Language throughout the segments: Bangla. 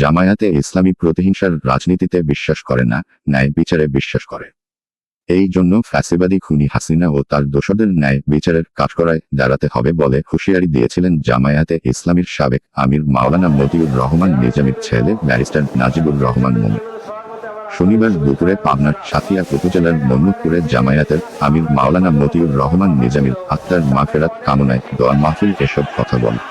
জামায়াতে ইসলামী প্রতিহিংসার রাজনীতিতে বিশ্বাস করে না, ন্যায় বিচারে বিশ্বাস করে। এই জন্য ফ্যাসিবাদী খুনি হাসিনা ও তার দোষদের ন্যায় বিচারের কাঠকড়ায় দাঁড়াতে হবে বলে হুঁশিয়ারি দিয়েছিলেন জামায়াতে ইসলামীর সাবেক আমির মাওলানা মতিউর রহমান, নিজামীর ছেলে ব্যারিস্টার নাজিবুর রহমান মোমিন। শনিবার দুপুরে পাবনার সাথিয়া উপজেলার মন্নুপুরে জামায়াতের আমির মাওলানা মতিউর রহমান নিজামীর আত্মার মাফেরাত কামনায় দোয়া মাহফিল এসব কথা বলেন।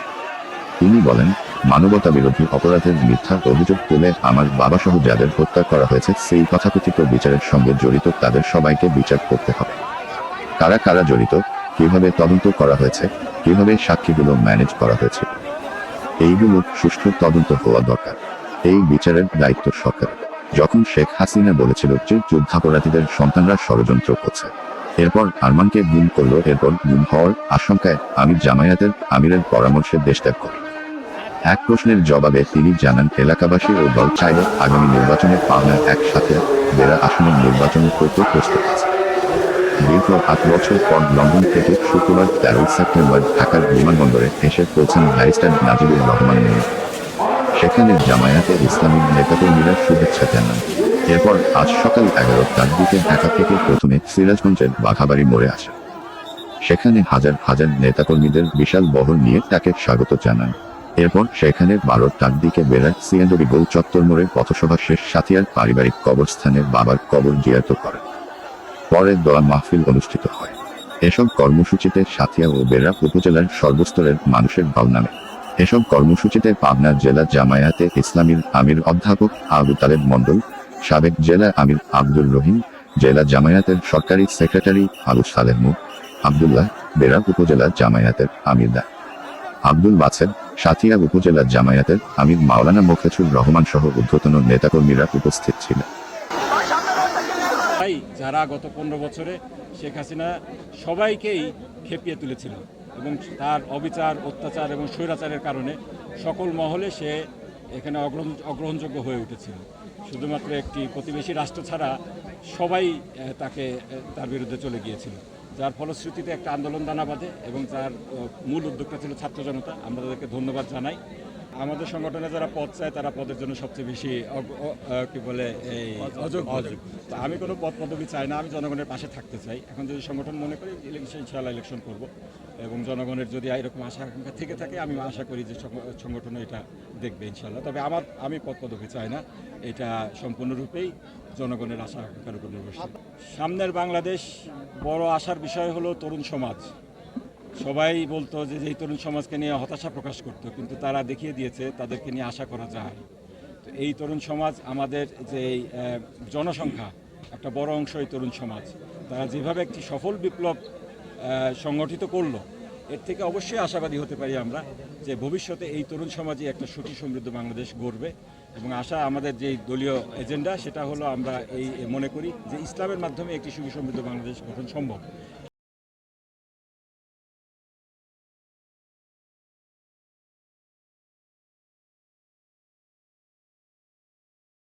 তিনি বলেন মানবতা বিরোধী অপরাধের মিথ্যা অভিযোগ তুলে আমার বাবা সহ যাদের হত্যা করা হয়েছে, সেই তথাকথিত বিচারের সঙ্গে জড়িত তাদের সবাইকে বিচার করতে হবে। কারা কারা জড়িত, কীভাবে তদন্ত করা হয়েছে, কীভাবে সাক্ষীগুলো ম্যানেজ করা হয়েছে? এইগুলো সুষ্ঠু তদন্ত হওয়া দরকার। এই বিচারের দায়িত্ব সরকার যখন শেখ হাসিনা বলেছিল যে যুদ্ধাপরাধীদের সন্তানরা ষড়যন্ত্র করছে। এরপর আরমানকে গুম করল, এরপর গুম হওয়ার আশঙ্কায় আমি জামায়াতের আমিরের পরামর্শে দেশ ত্যাগ করি। এক প্রশ্নের জবাবে তিনি জানান, এলাকাবাসী ও দল চাইলে আগামী নির্বাচনে পাবনার একসাথে বেড়া আসনের নির্বাচন করতে প্রস্তুত আছে। দীর্ঘ আট বছর পর লন্ডন থেকে শুক্রবার তেরোই সেপ্টেম্বর ঢাকার বিমানবন্দরে এসে পৌঁছান ব্যারিস্টার নাজিবুর রহমান মিয়া। সেখানে জামায়াতে ইসলামী নেতাকর্মীরা শুভেচ্ছা জানান। এরপর আজ সকাল এগারোটার দিকে ঢাকা থেকে প্রথমে সিরাজগঞ্জের বাঘাবাড়ি মোড়ে আসেন। সেখানে হাজার হাজার নেতাকর্মীদের বিশাল বহর নিয়ে তাকে স্বাগত জানান। এরপর সেখানে বারোটার দিকে বেড়ার সিএনডবি গোল চত্বর মোড়ে পথসভা শেষ সাথিয়ার পারিবারিক কবরস্থানে বাবার কবর জিয়াত করেন। পরে দোয়া মাহফিল অনুষ্ঠিত হয়। এসব কর্মসূচিতে সাথিয়া ও বেড়া উপজেলার সর্বস্তরের মানুষের দল নামে এসব কর্মসূচিতে পাবনা জেলা জামায়াতে ইসলামীর আমির অধ্যাপক আবু তালেব মণ্ডল, সাবেক জেলা আমির আব্দুর রহিম, জেলা জামায়াতের সরকারি সেক্রেটারি আলু সালেহ মুখ, আবদুল্লাহ বেড়া উপজেলা জামায়াতের আমির দা। আব্দুল বাছেদ সাথিয়া উপজেলা জামায়াতের আমির মাওলানা মোখলেছুর রহমান সহ ঊর্ধ্বতন নেতাকর্মীরা উপস্থিত ছিলেন। যারা গত পনেরো বছরে শেখ হাসিনা সবাইকেই খেপিয়ে তুলেছিল। এবং তার অবিচার, অত্যাচার এবং স্বৈরাচারের কারণে সকল মহলে সে এখানে অগ্রহণ অগ্রহণযোগ্য হয়ে উঠেছিল। শুধুমাত্র একটি প্রতিবেশী রাষ্ট্র ছাড়া সবাই তাকে তার বিরুদ্ধে চলে গিয়েছিল। যার ফলশ্রুতিতে একটা আন্দোলন দানা বাঁধে এবং তার মূল উদ্যোগটা ছিল ছাত্র জনতা। আমরা তাদেরকে ধন্যবাদ জানাই। আমাদের সংগঠনে যারা পদ চায় তারা পদের জন্য সবচেয়ে বেশি কি বলে এই অযোগ্য। আমি কোনো পদ পদবি চাই না আমি জনগণের পাশে থাকতে চাই। এখন যদি সংগঠন মনে করি ইলেকশন ইনশাল্লাহ ইলেকশন করব। এবং জনগণের যদি এরকম আশা আকাঙ্ক্ষা থেকে থাকে আমি আশা করি যে সংগ- সংগঠন এটা দেখবে ইনশাল্লাহ তবে আমার আমি পদ পদবি চাই না। এটা সম্পূর্ণরূপেই জনগণের আশা আকাঙ্ক্ষার উপর নির্ভরশীল। সামনের বাংলাদেশ বড় আশার বিষয় হলো তরুণ সমাজ। সবাই বলতো যে এই তরুণ সমাজকে নিয়ে হতাশা প্রকাশ করতো, কিন্তু তারা দেখিয়ে দিয়েছে তাদেরকে নিয়ে আশা করা যায়। তো এই তরুণ সমাজ আমাদের যে জনসংখ্যা, একটা বড় অংশ এই তরুণ সমাজ, তারা যেভাবে একটি সফল বিপ্লব সংগঠিত করল, এর থেকে অবশ্যই আশাবাদী হতে পারি আমরা যে ভবিষ্যতে এই তরুণ সমাজই একটা সুখী সমৃদ্ধ বাংলাদেশ গড়বে এবং আশা আমাদের যে দলীয় এজেন্ডা, সেটা হলো আমরা এই মনে করি যে ইসলামের মাধ্যমে একটি সুখী সমৃদ্ধ বাংলাদেশ গঠন সম্ভব।